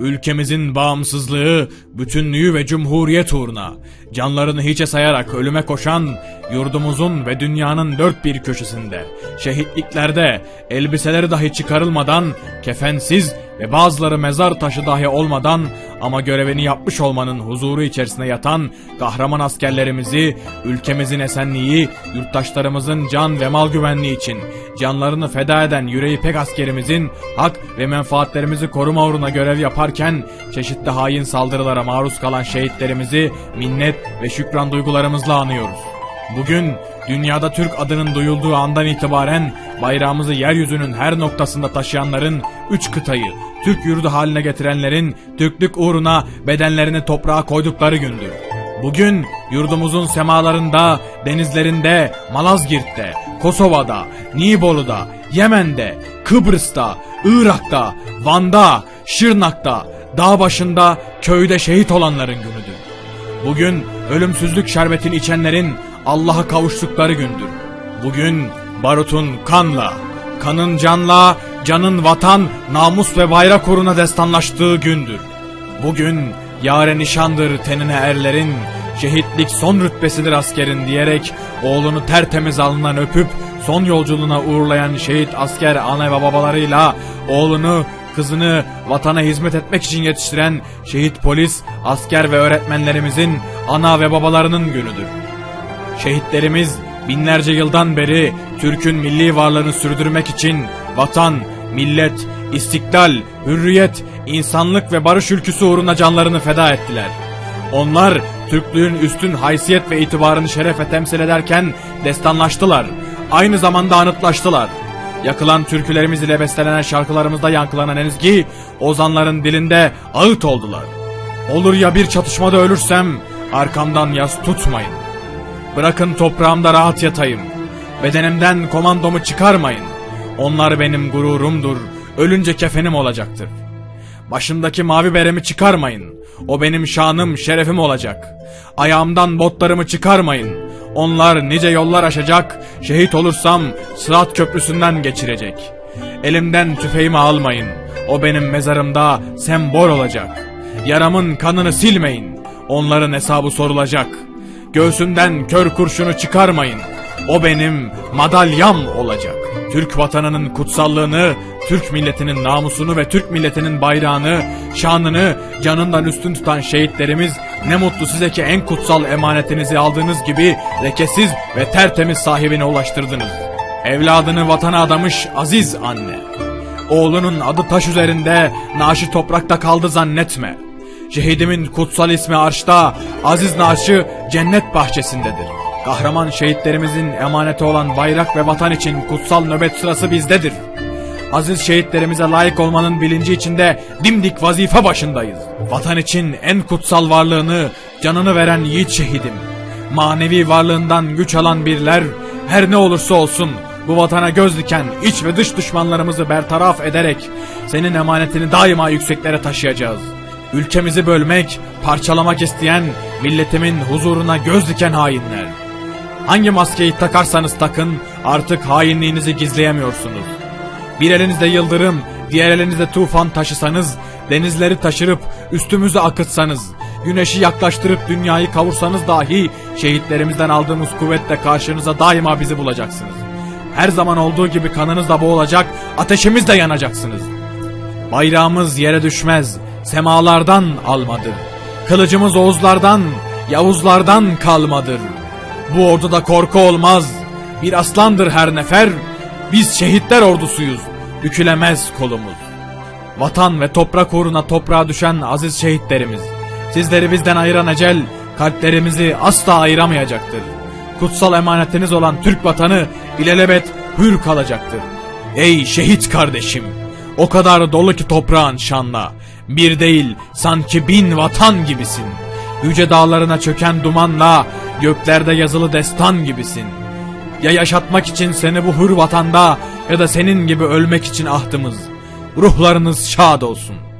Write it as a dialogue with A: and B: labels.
A: Ülkemizin bağımsızlığı, bütünlüğü ve cumhuriyet uğruna canlarını hiçe sayarak ölüme koşan yurdumuzun ve dünyanın dört bir köşesinde şehitliklerde elbiseleri dahi çıkarılmadan kefensiz ve bazıları mezar taşı dahi olmadan ama görevini yapmış olmanın huzuru içerisinde yatan kahraman askerlerimizi, ülkemizin esenliği, yurttaşlarımızın can ve mal güvenliği için canlarını feda eden yüreği pek askerimizin hak ve menfaatlerimizi koruma uğruna görev yaparken çeşitli hain saldırılara maruz kalan şehitlerimizi minnet ve şükran duygularımızla anıyoruz. Bugün dünyada Türk adının duyulduğu andan itibaren bayrağımızı yeryüzünün her noktasında taşıyanların, üç kıtayı, Türk yurdu haline getirenlerin Türklük uğruna bedenlerini toprağa koydukları gündür. Bugün yurdumuzun semalarında, denizlerinde, Malazgirt'te, Kosova'da, Nibolu'da, Yemen'de, Kıbrıs'ta, Irak'ta, Van'da, Şırnak'ta, dağ başında, köyde şehit olanların günüdür. Bugün ölümsüzlük şerbetini içenlerin Allah'a kavuştukları gündür. Bugün barutun kanla, kanın canla, canın vatan, namus ve bayrak uğruna destanlaştığı gündür. Bugün yare nişandır tenine erlerin, şehitlik son rütbesidir askerin diyerek oğlunu tertemiz alnından öpüp son yolculuğuna uğurlayan şehit asker ana ve babalarıyla oğlunu kızını vatana hizmet etmek için yetiştiren şehit polis, asker ve öğretmenlerimizin ana ve babalarının günüdür. Şehitlerimiz binlerce yıldan beri Türk'ün milli varlığını sürdürmek için vatan, millet, istiklal, hürriyet, insanlık ve barış ülküsü uğruna canlarını feda ettiler. Onlar Türklüğün üstün haysiyet ve itibarını şerefe temsil ederken destanlaştılar. Aynı zamanda anıtlaştılar. Yakılan türkülerimiz ile bestelenen şarkılarımızda yankılanan ezgi, ozanların dilinde ağıt oldular. Olur ya bir çatışmada ölürsem, arkamdan yas tutmayın. Bırakın toprağımda rahat yatayım. Bedenimden komandomu çıkarmayın. Onlar benim gururumdur. Ölünce kefenim olacaktır. Başımdaki mavi beremi çıkarmayın. O benim şanım, şerefim olacak. Ayağımdan botlarımı çıkarmayın. Onlar nice yollar aşacak. Şehit olursam Sırat Köprüsü'nden geçirecek. Elimden tüfeğimi almayın. O benim mezarımda sembol olacak. Yaramın kanını silmeyin. Onların hesabı sorulacak. Göğsümden kör kurşunu çıkarmayın. O benim madalyam olacak. Türk vatanının kutsallığını, Türk milletinin namusunu ve Türk milletinin bayrağını, şanını canından üstün tutan şehitlerimiz ne mutlu size ki en kutsal emanetinizi aldığınız gibi lekesiz ve tertemiz sahibine ulaştırdınız. Evladını vatana adamış aziz anne. Oğlunun adı taş üzerinde, naaşı toprakta kaldı zannetme. Şehidimin kutsal ismi arşta, aziz naaşı cennet bahçesindedir. Kahraman şehitlerimizin emaneti olan bayrak ve vatan için kutsal nöbet sırası bizdedir. Aziz şehitlerimize layık olmanın bilinci içinde dimdik vazife başındayız. Vatan için en kutsal varlığını, canını veren yiğit şehidim. Manevi varlığından güç alan birler, her ne olursa olsun bu vatana göz diken iç ve dış düşmanlarımızı bertaraf ederek senin emanetini daima yükseklere taşıyacağız. Ülkemizi bölmek, parçalamak isteyen milletimin huzuruna göz diken hainler. Hangi maskeyi takarsanız takın artık hainliğinizi gizleyemiyorsunuz. Bir elinizde yıldırım, diğer elinizde tufan taşısanız, denizleri taşırıp üstümüze akıtsanız, güneşi yaklaştırıp dünyayı kavursanız dahi şehitlerimizden aldığımız kuvvetle karşınıza daima bizi bulacaksınız. Her zaman olduğu gibi kanınızla boğulacak, ateşimizle yanacaksınız. Bayrağımız yere düşmez, semalardan almadır. Kılıcımız Oğuzlardan, Yavuzlardan kalmadır. Bu orduda korku olmaz. Bir aslandır her nefer. Biz şehitler ordusuyuz. Bükülemez kolumuz. Vatan ve toprak uğruna toprağa düşen aziz şehitlerimiz. Sizleri bizden ayıran ecel kalplerimizi asla ayıramayacaktır. Kutsal emanetiniz olan Türk vatanı ilelebet hür kalacaktır. Ey şehit kardeşim! O kadar dolu ki toprağın şanla. Bir değil sanki bin vatan gibisin. Yüce dağlarına çöken dumanla göklerde yazılı destan gibisin. Ya yaşatmak için seni bu hür vatanda ya da senin gibi ölmek için ahdımız. Ruhlarınız şad olsun.''